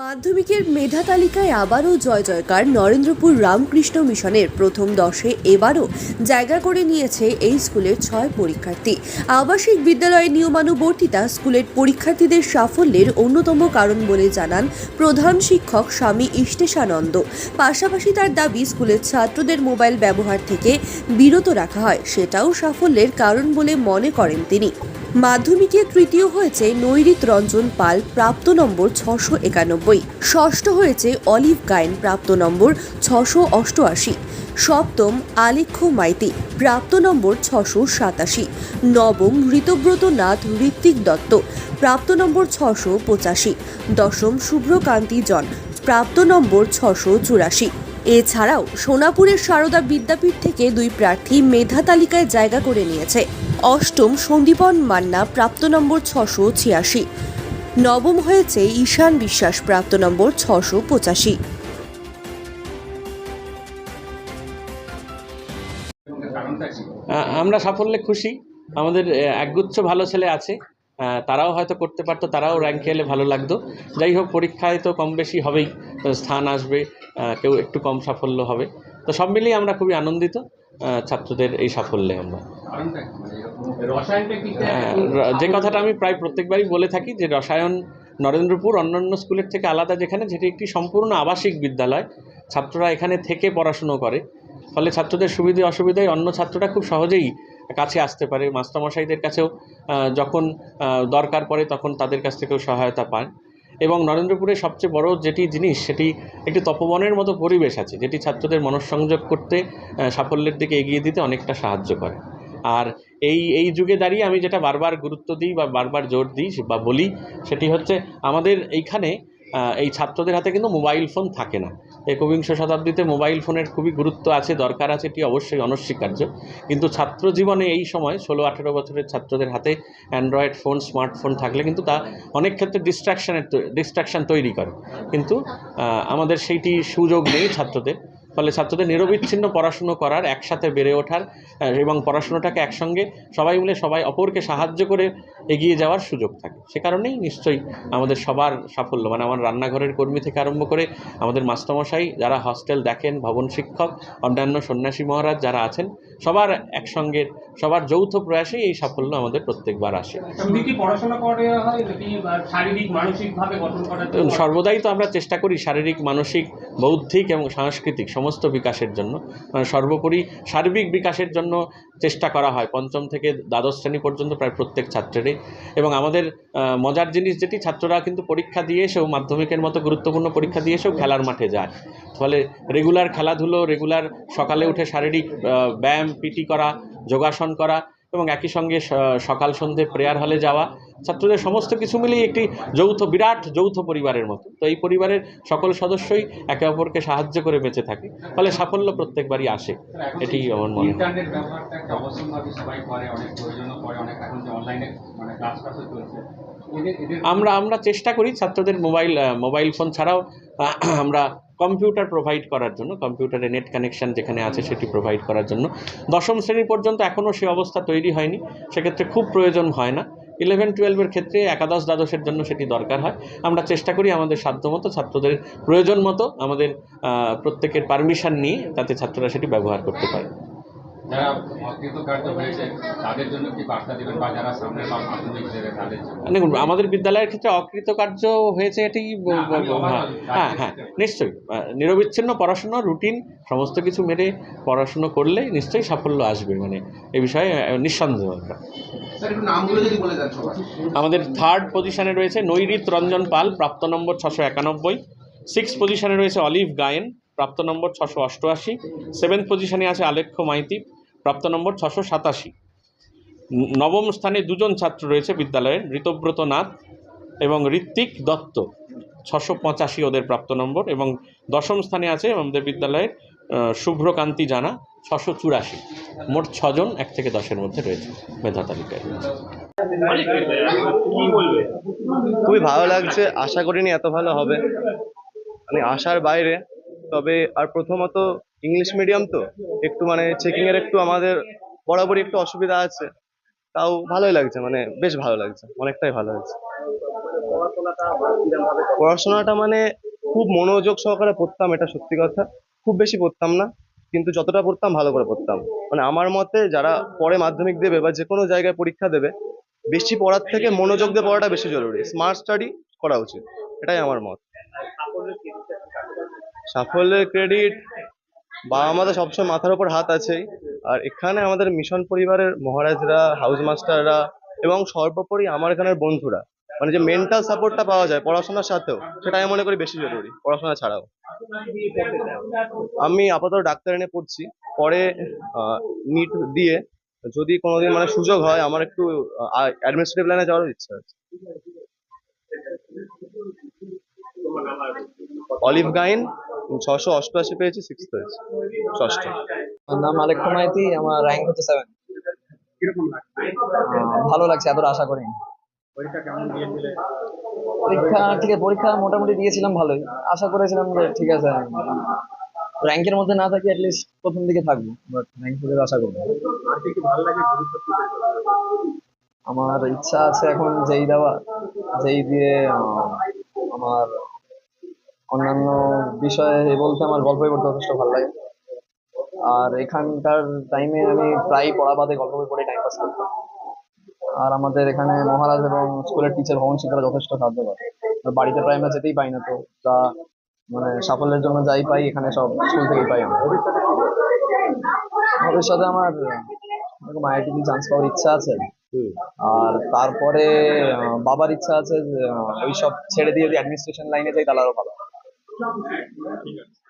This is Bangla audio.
মাধ্যমিকের মেধা তালিকায় আবারও জয় জয়কার নরেন্দ্রপুর রামকৃষ্ণ মিশনের প্রথম দশে এবারও জায়গা করে নিয়েছে এই স্কুলের ছয় পরীক্ষার্থী। আবাসিক বিদ্যালয়ের নিয়মানুবর্তিতা স্কুলের পরীক্ষার্থীদের সাফল্যের অন্যতম কারণ বলে জানান প্রধান শিক্ষক স্বামী ইষ্টেশানন্দ। পাশাপাশি তার দাবি, স্কুলের ছাত্রদের মোবাইল ব্যবহার থেকে বিরত রাখা হয়, সেটাও সাফল্যের কারণ বলে মনে করেন তিনি। মাধ্যমিকে তৃতীয় হয়েছে নৈরিত রঞ্জন পাল, প্রাপ্ত নম্বর ছশো একানব্বই। ষষ্ঠ হয়েছে অলিভ গায়েন, প্রাপ্ত নম্বর ছশো অষ্টআশি। সপ্তম আলেখ্য মাইতি, প্রাপ্ত নম্বর ছশো সাতাশি। নবম ঋতব্রত নাথ, ঋত্বিক দত্ত, প্রাপ্ত নম্বর ছশো পঁচাশি। দশম শুভ্রকান্তি জন, প্রাপ্ত নম্বর ছশো চুরাশি। এছাড়াও সোনাপুরের সারদা বিদ্যাপীঠ থেকে দুই প্রার্থী মেধা তালিকায় জায়গা করে নিয়েছে। অষ্টম সন্দীপন মান্না প্রাপ্ত নম্বর ছশো ছিয়াশি। নবম হয়েছে ঈশান বিশ্বাস প্রাপ্ত নম্বর ছশো পঁচাশি। আমরা সাফল্যে খুশি। আমাদের একগুচ্ছ ভালো ছেলে আছে। তারাও হয়তো করতে পারতো, তারাও র্যাঙ্কে এলে ভালো লাগতো। যাই হোক, পরীক্ষায় তো কম বেশি হবেই স্থান আসবে কেউ একটু কম সাফল্য হবে। তো সব মিলিয়ে আমরা খুবই আনন্দিত ছাত্রদের এই সাফল্যে আমরা। যে কথাটা আমি প্রায় প্রত্যেকবারই বলে থাকি যে রসায়ন নরেন্দ্রপুর অন্যান্য স্কুলের থেকে আলাদা যেখানে যেটি একটি সম্পূর্ণ আবাসিক বিদ্যালয়। ছাত্ররা এখানে থেকে পড়াশুনো করে। ফলে ছাত্রদের সুবিধে অসুবিধায় অন্য ছাত্ররা খুব সহজেই কাছে আসতে পারে। মাস্টারমশাইদের কাছেও যখন দরকার পড়ে তখন তাদের কাছ থেকেও সহায়তা পান এবং নরেন্দ্রপুরের সবচেয়ে বড় যেটি জিনিস, সেটি একটি তপবনের মতো পরিবেশ আছে, যেটি ছাত্রদের মনঃসংযোগ করতে সাফল্যের দিকে এগিয়ে দিতে অনেকটা সাহায্য করে। আর এই এই যুগে দাঁড়িয়ে আমি যেটা বারবার গুরুত্ব দিই বা বারবার জোর দিই বা বলি, সেটি হচ্ছে আমাদের এইখানে এই ছাত্রদের হাতে কিন্তু মোবাইল ফোন থাকে না। একবিংশ শতাব্দীতে মোবাইল ফোনের খুবই গুরুত্ব আছে, দরকার আছে, এটি অবশ্যই অনস্বীকার্য। কিন্তু ছাত্র জীবনে এই সময় ষোলো, আঠেরো বছরের ছাত্রদের হাতে অ্যান্ড্রয়েড ফোন, স্মার্টফোন থাকলে কিন্তু তা অনেক ক্ষেত্রে ডিস্ট্রাকশানের ডিস্ট্রাকশান তৈরি করে। কিন্তু আমাদের সেইটি সুযোগ নেই ছাত্রদের। ফলে ছাত্রদের নিরবিচ্ছিন্ন পড়াশুনো করার একসাথে বেড়ে ওঠার এবং পড়াশুনোটাকে একসঙ্গে সবাই মিলে সবাই অপরকে সাহায্য করে এগিয়ে যাওয়ার সুযোগ থাকে। সে কারণেই নিশ্চয়ই আমাদের সবার সাফল্য। মানে আমার রান্নাঘরের কর্মী থেকে আরম্ভ করে আমাদের মাস্টারমশাই যারা হস্টেল দেখেন ভবন শিক্ষক অন্যান্য সন্ন্যাসী মহারাজ যারা আছেন সবার একসঙ্গে সবার যৌথ প্রয়াসেই এই সাফল্য আমাদের প্রত্যেকবার আসে। সর্বদাই তো আমরা চেষ্টা করি শারীরিক মানসিক বৌদ্ধিক এবং সাংস্কৃতিক। সমস্ত বিকাশের জন্য। মানে সর্বোপরি সার্বিক বিকাশের জন্য চেষ্টা করা হয়। পঞ্চম থেকে দ্বাদশ শ্রেণি পর্যন্ত প্রায় প্রত্যেক ছাত্রেরই। এবং আমাদের মজার জিনিস যেটি, ছাত্ররা কিন্তু পরীক্ষা দিয়ে এসেও মাধ্যমিকের মতো গুরুত্বপূর্ণ পরীক্ষা দিয়ে এসেও খেলার মাঠে যায়। ফলে রেগুলার খেলাধুলো রেগুলার সকালে উঠে শারীরিক ব্যায়াম, পিটি করা, যোগাসন করা এবং একই সঙ্গে সকাল সন্ধে প্রেয়ার হলে যাওয়া ছাত্রদের সমস্ত কিছু মিলিয়ে একটি যৌথ বিরাট যৌথ পরিবারের মতো। তো এই পরিবারের সকল সদস্যই একে অপরকে সাহায্য করে বেঁচে থাকে। ফলে সাফল্য প্রত্যেকবারই আসে। এটি আমার মনে মানে আমরা আমরা চেষ্টা করি ছাত্রদের মোবাইল মোবাইল ফোন ছাড়াও আমরা কম্পিউটার প্রোভাইড করার জন্য কম্পিউটারে নেট কানেকশন যেখানে আছে সেটি প্রোভাইড করার জন্য। দশম শ্রেণি পর্যন্ত এখনও সে অবস্থা তৈরি হয়নি। সেক্ষেত্রে খুব প্রয়োজন হয় না। ইলেভেন টুয়েলভের ক্ষেত্রে একাদশ দ্বাদশের জন্য সেটি দরকার হয়। আমরা চেষ্টা করি আমাদের সাধ্যমতো, ছাত্রদের প্রয়োজন মতো আমাদের প্রত্যেকের পারমিশন নিয়ে তাতে ছাত্ররা সেটি ব্যবহার করতে পারে। যারা অকৃতকার্য হয়েছে তাদের জন্য কি বার্তা দেবেন বা যারা সামনে মাধ্যমিক দেবে তাদের দেখুন আমাদের বিদ্যালয়ের ক্ষেত্রে অকৃতকার্য হয়েছে এটি হ্যাঁ হ্যাঁ হ্যাঁ নিশ্চয়ই। নিরবিচ্ছিন্ন পড়াশুনো রুটিন সমস্ত কিছু মেরে পড়াশুনো করলে নিশ্চয়ই সাফল্য আসবে মানে এ বিষয়ে নিঃসন্দেহ আমরা স্যার একটু নামগুলো যদি বলে দেন সবাই আমাদের থার্ড পজিশনে রয়েছে নৈরিত রঞ্জন পাল প্রাপ্ত নম্বর ছশো একানব্বই। সিক্স পজিশনে রয়েছে অলিভ গায়েন প্রাপ্ত নম্বর ছশো অষ্টআশি। সেভেন্থ পজিশনে আছে আলেখ্য মাইতি। প্রাপ্ত নম্বর ছশো সাতাশি। নবম স্থানে দুজন ছাত্র রয়েছে বিদ্যালয়ের ঋতব্রত নাথ এবং ঋত্বিক দত্ত। ছশো পঁচাশি ওদের প্রাপ্ত নম্বর এবং দশম স্থানে আছে আমাদের বিদ্যালয়ের শুভ্রকান্তি জানা, ছশো চুরাশি। মোট ছজন এক থেকে দশের মধ্যে রয়েছে, মেধা তালিকায় খুবই ভালো লাগছে, আশা করিনি এত ভালো হবে। মানে আশার বাইরে, তবে আর প্রথমত ইংলিশ মিডিয়াম তো? একটু মানে চেকিং এর একটু আমাদের বরাবরই একটু অসুবিধা আছে। তাও ভালোই লাগছে মানে বেশ ভালো লাগছে, অনেকটাই ভালো লাগছে। পড়াশোনাটা মানে খুব মনোযোগ সহকারে পড়তাম, এটা সত্যি কথা। খুব বেশি পড়তাম না, কিন্তু যতটা পড়তাম, ভালো করে পড়তাম। মানে আমার মতে যারা পরে মাধ্যমিক দেবে বা যে কোনো জায়গায় পরীক্ষা দেবে, বেশি পড়ার থেকে মনোযোগ দিয়ে পড়াটা বেশি জরুরি। স্মার্ট স্টাডি করা উচিত, এটাই আমার মত। সাফল্যের ক্রেডিট বাবা আমাদের সবসময় মাথার উপর হাত আছেই। আর এখানে আমাদের মিশন পরিবারের মহারাজরা হাউস মাস্টাররা এবং সর্বোপরি আমার এখানের বন্ধুরা। মানে যে মেন্টাল সাপোর্টটা পাওয়া যায় পড়াশোনার সাথেও, সেটা আমি মনে করি বেশি জরুরি, পড়াশোনা ছাড়াও। আমি আপাতত ডাক্তার এনে পড়ছি। পরে নিট দিয়ে যদি কোনোদিন মানে সুযোগ হয়, আমার একটু অ্যাডমিনিস্ট্রেটিভ লাইনে যাওয়ার ইচ্ছা আছে। অলিভ গাইন ছশো অষ্টআশি পেয়েছি সিক্স হয়েছে ষষ্ঠ। আমার নাম আলেক মাইতি আমার র্যাঙ্ক হচ্ছে সেভেন ভালো লাগছে এতটা আশা করিনি। পরীক্ষা ঠিক আছে পরীক্ষা মোটামুটি দিয়েছিলাম ভালোই। আশা করেছিলাম যে ঠিক আছে র্যাঙ্কের মধ্যে না থাকি অ্যাটলিস্ট প্রথম দিকে থাকব বাট র্যাঙ্ক থেকে আশা করব। আমার ইচ্ছা আছে এখন যেই দেওয়া যেই দিয়ে আমার অন্যান্য বিষয়ে বলতে আমার গল্প বই পড়তে যথেষ্ট ভালো লাগে। আর এখানকার টাইমে আমি প্রায় পড়া বাদে গল্প বই পড়ে টাইম পাস করতাম আর আমাদের এখানে মহারাজ এবং স্কুলের টিচার ভবন শিক্ষারা যথেষ্ট সাহায্য করে। বাড়িতে প্রায় আমরা যেতেই পাই না তো তা মানে সাফল্যের জন্য যাই পাই এখানে সব স্কুল থেকেই পাই আমরা। ভবিষ্যতে আমার এরকম আইআইটি চান্স পাওয়ার ইচ্ছা আছে আর তারপরে বাবার ইচ্ছা আছে ওইসব ছেড়ে দিয়ে যদি অ্যাডমিনিস্ট্রেশন লাইনে যাই তাহলে আরও ভালো। ঠিক আছে।